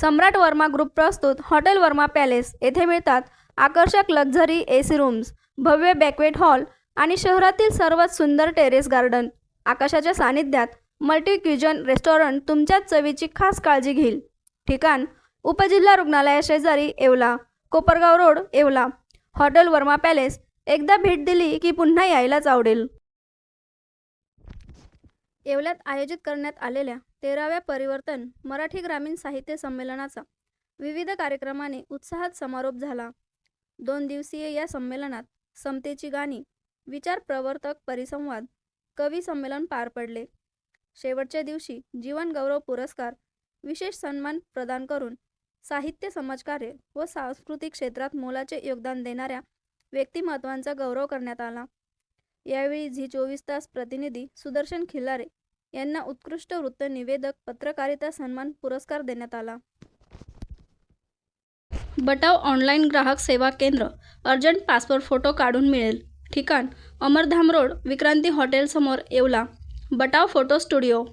सम्राट Verma group प्रस्तुत hotel Verma palace येथे मिळतात आकर्षक लक्झरी ए सी रूम्स भव्य बॅकवेट हॉल आणि शहरातील सर्वात सुंदर टेरेस गार्डन. आकाशाच्या सानिध्यात मल्टी क्युजन रेस्टॉरंट तुमच्याच चवीची खास काळजी घेईल. ठिकाण उपजिल्हा रुग्णालया शेजारी Yeola Kopargaon road Yeola. Hotel Varma palace एकदा भेट दिली की पुन्हा यायलाच आवडेल. येवल्यात आयोजित करण्यात आलेल्या तेराव्या परिवर्तन मराठी ग्रामीण साहित्य संमेलनाचा विविध कार्यक्रमाने उत्साहात समारोप झाला. दोन दिवसीय या संमेलनात समतेची गाणी विचार प्रवर्तक परिसंवाद कवी संमेलन पार पडले. शेवटच्या दिवशी जीवन गौरव पुरस्कार विशेष सन्मान प्रदान करून साहित्य समाजकार्य व सांस्कृतिक क्षेत्रात मोलाचे योगदान देणाऱ्या व्यक्तिमत्वांचा गौरव करण्यात आला. यावेळी झी चोवीस तास प्रतिनिधी सुदर्शन खिल्लारे यांना उत्कृष्ट वृत्त निवेदक पत्रकारिता सन्मान पुरस्कार देण्यात आला. बटाव ऑनलाईन ग्राहक सेवा केंद्र अर्जंट पासपोर्ट फोटो काढून मिळेल. ठिकाण अमरधाम रोड विक्रांती हॉटेलसमोर येवला. Batav photo studio